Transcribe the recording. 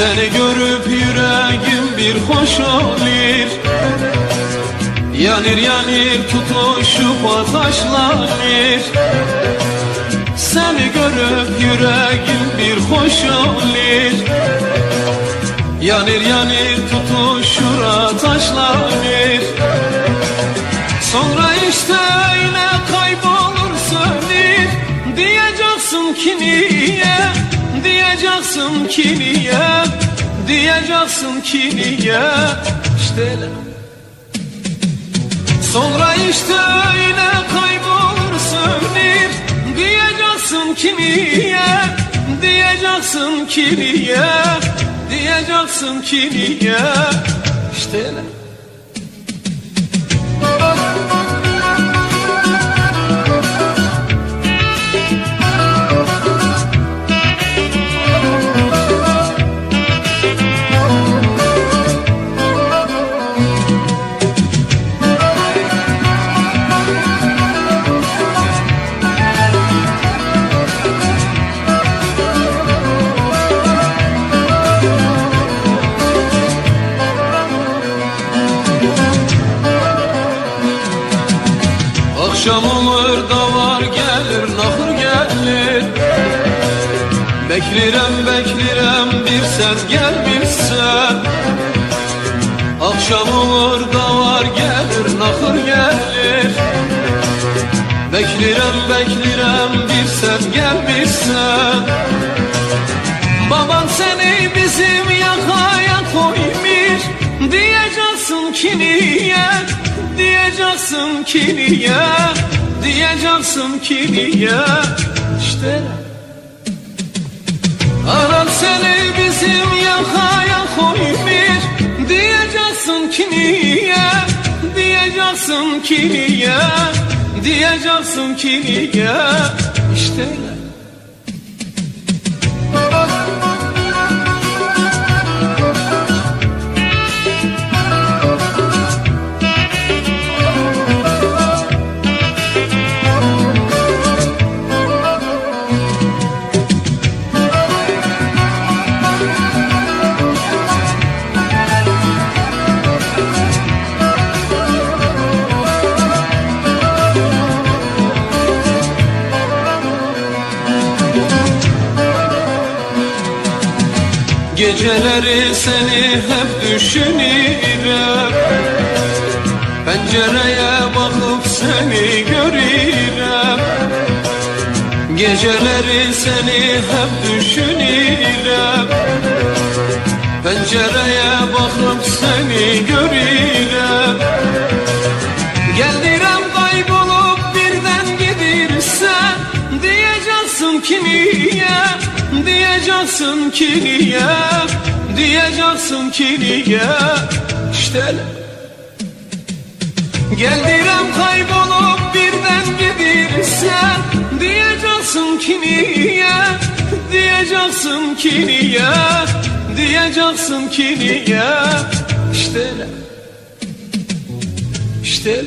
Seni görüp yüreğim bir hoş olur. Yanır yanır tutuşup ateşlenir. Seni görüp yüreğim bir hoş olur. Yanır yanır tutuşur ateşlenir. Sonra Diyeceksin ki niye? Diyeceksin ki niye? İşte Sonra işte öyle kaybolur sönür Diyeceksin ki niye? Diyeceksin ki niye? Diyeceksin ki niye? İşte öyle Beklirem beklirem bir sen gelmişsen. Akşam olur da var gelir nahır gelir. Beklirem beklirem bir sen gelmişsen. Baban seni bizim yakaya koymuş Diyeceksin ki niye? Diyeceksin ki niye? Diyeceksin ki niye? İşte Anan seni bizim yakaya koymuş Diyeceksin ki niye? Diyeceksin ki niye? Diyeceksin ki niye? İşte Geceleri seni hep düşünürüm. Pencereye bakıp seni görürüm. Geceleri seni hep düşünürüm. Pencereye bakıp seni görürüm Diyeceksin ki niye? Diyeceksin ki niye? İşte Geldirem kaybolup birden gidirsen Diyeceksin ki niye? Diyeceksin ki niye? Diyeceksin ki niye? İşte İşte